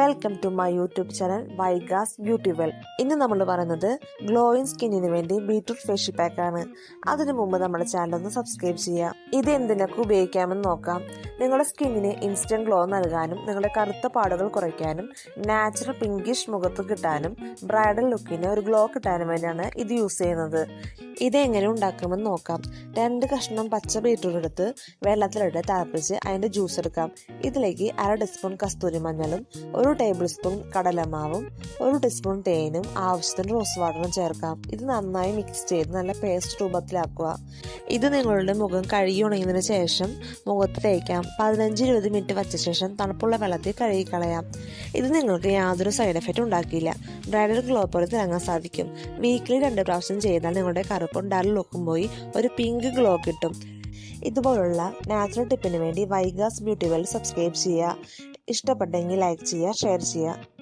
Welcome to my YouTube channel Vaiga's beauty well ഇന്ന് നമ്മൾ പറയുന്നത് ഗ്ലോയിങ് സ്കിന്നിന് വേണ്ടി ബീട്രൂട്ട് ഫേഷ്യൽ പാക്ക് ആണ്. അതിനു മുമ്പ് നമ്മുടെ ചാനൽ ഒന്ന് സബ്സ്ക്രൈബ് ചെയ്യാം ഇത് എന്തിനൊക്കെ ഉപയോഗിക്കാമെന്ന് നോക്കാം. നിങ്ങളുടെ സ്കിന്നിന് ഇൻസ്റ്റന്റ് ഗ്ലോ നൽകാനും നിങ്ങളുടെ കറുത്ത പാടുകൾ കുറയ്ക്കാനും നാച്ചുറൽ പിങ്കിഷ് മുഖത്ത് കിട്ടാനും ബ്രൈഡൽ ലുക്കിന് ഒരു ഗ്ലോ കിട്ടാനും വേണ്ടിയാണ് ഇത് യൂസ് ചെയ്യുന്നത്. ഇത് എങ്ങനെ ഉണ്ടാക്കുമെന്ന് നോക്കാം. രണ്ട് കഷ്ണം പച്ച ബീട്രൂട്ട് എടുത്ത് വെള്ളത്തിലിട്ട് തിളപ്പിച്ച് അതിന്റെ ജ്യൂസ് എടുക്കാം. ഇതിലേക്ക് അര ടീസ്പൂൺ കസ്തൂരി മഞ്ഞളും ഒരു ടേബിൾ സ്പൂൺ കടലമാവും ഒരു ടീസ്പൂൺ തേനും ആവശ്യത്തിന് റോസ് വാട്ടറും ചേർക്കാം. ഇത് നന്നായി മിക്സ് ചെയ്ത് നല്ല പേസ്റ്റ് രൂപത്തിലാക്കുക. ഇത് നിങ്ങളുടെ മുഖം കഴുകി ഉണങ്ങിയതിനു ശേഷം മുഖത്ത് തേക്കാം. പതിനഞ്ച് ഇരുപത് മിനിറ്റ് വച്ച ശേഷം തണുപ്പുള്ള വെള്ളത്തിൽ കഴുകിക്കളയാം. ഇത് നിങ്ങൾക്ക് യാതൊരു സൈഡ് എഫക്റ്റ് ഉണ്ടാക്കിയില്ല. ബ്രൈഡൽ ഗ്ലോ പോലെ തിളങ്ങാൻ സാധിക്കും. വീക്കിലി രണ്ട് പ്രാവശ്യം ചെയ്താൽ നിങ്ങളുടെ കറുപ്പും ഡൽ ലുക്കും പോയി ഒരു പിങ്ക് ഗ്ലോ കിട്ടും. ഇതുപോലുള്ള നാച്ചുറൽ ടിപ്പിന് വേണ്ടി വൈഗാസ് ബ്യൂട്ടി വെൽ സബ്സ്ക്രൈബ് ചെയ്യുക. ഇഷ്ടപ്പെട്ടെങ്കിൽ ലൈക്ക് ചെയ്യുക ഷെയർ ചെയ്യുക.